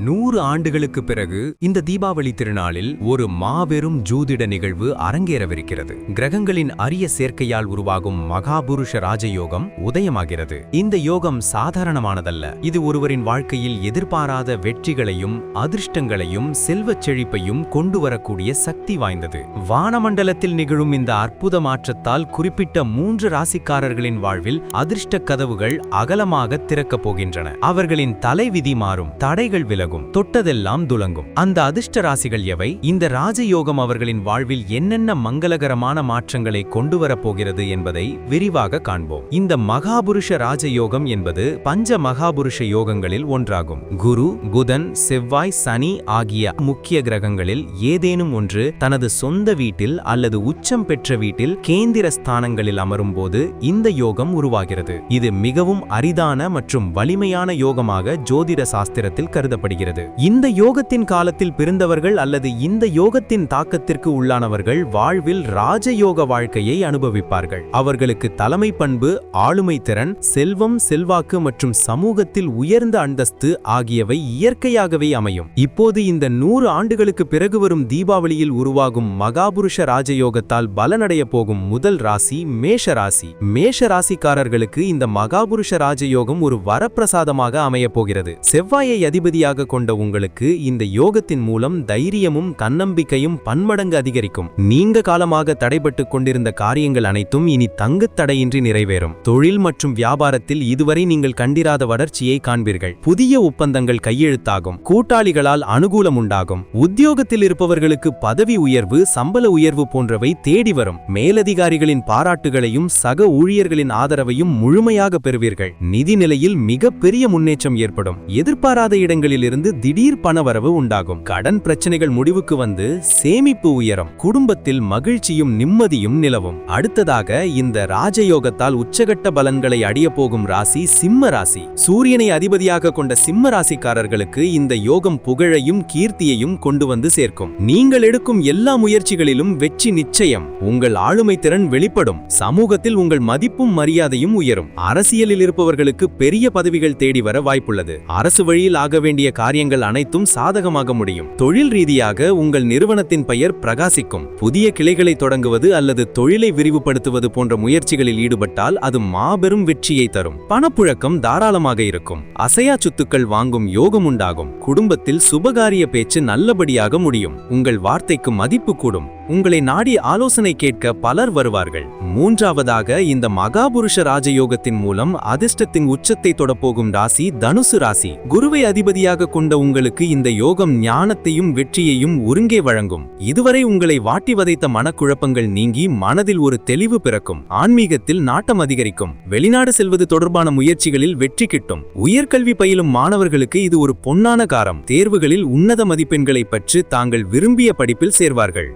நூறு ஆண்டுகளுக்கு பிறகு இந்த தீபாவளி திருநாளில் ஒரு மாபெரும் ஜூதிட நிகழ்வு அரங்கேறவிருக்கிறது. கிரகங்களின் அரிய சேர்க்கையால் உருவாகும் மகாபுருஷ ராஜயோகம் உதயமாகிறது. இந்த யோகம் சாதாரணமானதல்ல. இது ஒருவரின் வாழ்க்கையில் எதிர்பாராத வெற்றிகளையும் அதிர்ஷ்டங்களையும் செல்வச் செழிப்பையும் கொண்டு வரக்கூடிய சக்தி வாய்ந்தது. வானமண்டலத்தில் நிகழும் இந்த அற்புத மாற்றத்தால் குறிப்பிட்ட மூன்று ராசிக்காரர்களின் வாழ்வில் அதிர்ஷ்ட கதவுகள் அகலமாக திறக்கப் போகின்றன அவர்களின் தலைவிதி மாறும். தடைகள் விலகும். தொட்டதெல்லாம் துலங்கும். அந்த அதிர்ஷ்ட ராசிகள் எவை? இந்த ராஜயோகம் அவர்களின் வாழ்வில் என்னென்ன மங்களகரமான மாற்றங்களை கொண்டு வரப்போகிறது என்பதை விரிவாக காண்போம். இந்த மகாபுருஷ ராஜயோகம் என்பது பஞ்ச மகாபுருஷ யோகங்களில் ஒன்றாகும். குரு புதன் செவ்வாய் சனி ஆகிய முக்கிய கிரகங்களில் ஏதேனும் ஒன்று தனது சொந்த வீட்டில் அல்லது உச்சம் பெற்ற வீட்டில் கேந்திர ஸ்தானங்களில் அமரும் போது இந்த யோகம் உருவாகிறது. இது மிகவும் அரிதான மற்றும் வலிமையான யோகமாக ஜோதிட சாஸ்திரத்தில் கருதப்படுகிறது. இந்த யோகத்தின் காலத்தில் பிறந்தவர்கள் அல்லது இந்த யோகத்தின் தாக்கத்திற்கு உள்ளானவர்கள் வாழ்வில் ராஜயோக வாழ்க்கையை அனுபவிப்பார்கள். அவர்களுக்கு தலைமை பண்பு ஆளுமை திறன் செல்வம் செல்வாக்கு மற்றும் சமூகத்தில் உயர்ந்த அந்தஸ்து ஆகியவை இயற்கையாகவே அமையும். இப்போது இந்த நூறு ஆண்டுகளுக்கு பிறகு வரும் தீபாவளியில் உருவாகும் மகாபுருஷ ராஜயோகத்தால் பலனடைய போகும் முதல் ராசி மேஷ ராசி மேஷ ராசிக்காரர்களுக்கு இந்த மகாபுருஷ ராஜயோகம் ஒரு வரப்பிரசாதமாக அமையப் போகிறது. செவ்வாயை அதிபதியாக கொண்ட உங்களுக்கு இந்த யோகத்தின் மூலம் தைரியமும் தன்னம்பிக்கையும் பன்மடங்கு அதிகரிக்கும். நீங்க காலமாக தடைபட்டு கொண்டிருந்த காரியங்கள் அனைத்தும் இனி தங்குத் தடையின்றி நிறைவேறும். தொழில் மற்றும் வியாபாரத்தில் இதுவரை நீங்கள் கண்டிராத வளர்ச்சியை காண்பீர்கள். புதிய ஒப்பந்தங்கள் கையெழுத்தாகும். கூட்டாளிகளால் அனுகூலம் உண்டாகும். உத்தியோகத்தில் இருப்பவர்களுக்கு பதவி உயர்வு சம்பள உயர்வு போன்றவை தேடி வரும். மேலதிகாரிகளின் பாராட்டுகளையும் சக ஊழியர்களின் ஆதரவையும் முழுமையாக பெறுவீர்கள். நிதி நிலையில் மிகப்பெரிய முன்னேற்றம் ஏற்படும். எதிர்பாராத இடங்களில் இருந்து திடீர் பணவரவு உண்டாகும். கடன் பிரச்சனைகள் முடிவுக்கு வந்து சேமிப்பு உயரும். குடும்பத்தில் மகிழ்ச்சியும் நிம்மதியும் நிலவும். அடுத்ததாக இந்த ராஜயோகத்தால் உச்சகட்ட பலன்களை அடைய போகும் ராசி சிம்ம ராசி. சூரியனை அதிபதியாக கொண்ட சிம்ம ராசிக்காரர்களுக்கு இந்த யோகம் புகழையும் கீர்த்தியையும் கொண்டு வந்து சேர்க்கும். நீங்கள் எடுக்கும் எல்லா முயற்சிகளிலும் வெற்றி நிச்சயம். உங்கள் ஆளுமை திறன் வெளிப்படும். சமூகத்தில் உங்கள் மதிப்பும் மரியாதையும் உயரும். அரசியலில் இருப்பவர்களுக்கு பெரிய பதவிகள் தேடி வர வாய்ப்புள்ளது. அரசு வழியில் ஆக வேண்டிய காரியங்கள் அனைத்தும் சாதகமாக முடியும். தொழில் ரீதியாக உங்கள் நிறுவனத்தின் பெயர் பிரகாசிக்கும். புதிய கிளைகளை தொடங்குவது அல்லது தொழிலை விரிவுபடுத்துவது போன்ற முயற்சிகளில் ஈடுபட்டால் அது மாபெரும் வெற்றியை தரும். பணப்புழக்கம் தாராளமாக இருக்கும். அசையா சொத்துக்கள் வாங்கும் யோகம் உண்டாகும். குடும்பத்தில் சுபகாரிய பேச்சு நல்லபடியாக முடியும். உங்கள் வார்த்தைக்கு மதிப்பு கூடும். உங்களை நாடி ஆலோசனை கேட்க பலர் வருவார்கள். மூன்றாவதாக இந்த மகாபுருஷ ராஜயோகத்தின் மூலம் அதிர்ஷ்டத்தின் உச்சத்தை தொடப்போகும் ராசி தனுசு ராசி. குருவை அதிபதியாக கொண்ட உங்களுக்கு இந்த யோகம் ஞானத்தையும் வெற்றியையும் ஒருங்கே வழங்கும். இதுவரை உங்களை வாட்டி வதைத்த மனக்குழப்பங்கள் நீங்கி மனதில் ஒரு தெளிவு பிறக்கும். ஆன்மீகத்தில் நாட்டம் அதிகரிக்கும். வெளிநாடு செல்வது தொடர்பான முயற்சிகளில் வெற்றி கிட்டும். உயர்கல்வி பயிலும் மாணவர்களுக்கு இது ஒரு பொன்னான காரம். தேர்வுகளில் உன்னத மதிப்பெண்களை பற்றி தாங்கள் விரும்பிய படிப்பில் சேர்வார்கள்.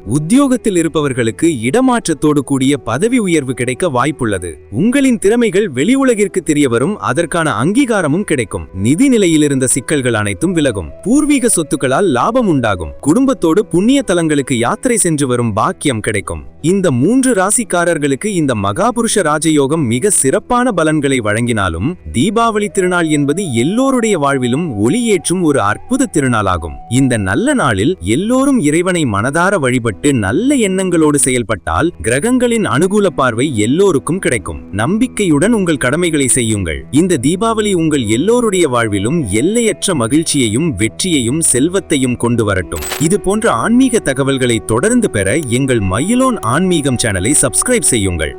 உத்தியோகத்தில் இருப்பவர்களுக்கு இடமாற்றத்தோடு கூடிய பதவி உயர்வு கிடைக்க வாய்ப்புள்ளது. உங்களின் திறமைகள் வெளி உலகிற்கு தெரியவரும் அதற்கான அங்கீகாரமும் கிடைக்கும். நிதி நிலையில் இருந்த சிக்கல்கள் அனைத்தும் விலகும். பூர்வீக சொத்துக்களால் லாபம் உண்டாகும். குடும்பத்தோடு புண்ணிய தலங்களுக்கு யாத்திரை சென்று வரும் பாக்கியம் கிடைக்கும். இந்த மூன்று ராசிக்காரர்களுக்கு இந்த மகாபுருஷ ராஜயோகம் மிக சிறப்பான பலன்களை வழங்கினாலும் தீபாவளி திருநாள் என்பது எல்லோருடைய வாழ்விலும் ஒளியேற்றும் ஒரு அற்புத திருநாளாகும். இந்த நல்ல நாளில் எல்லோரும் இறைவனை மனதார வழிபட்டு நல்ல எண்ணங்களோடு செயல்பட்டால் கிரகங்களின் அனுகூல பார்வை எல்லோருக்கும் கிடைக்கும். நம்பிக்கையுடன் உங்கள் கடமைகளை செய்யுங்கள். இந்த தீபாவளி உங்கள் எல்லோருடைய வாழ்விலும் எல்லையற்ற மகிழ்ச்சியையும் வெற்றியையும் செல்வத்தையும் கொண்டு வரட்டும். இது போன்ற ஆன்மீக தகவல்களை தொடர்ந்து பெற எங்கள் மயிலோன் ஆன்மீகம் சேனலை சப்ஸ்கிரைப் செய்யுங்கள்.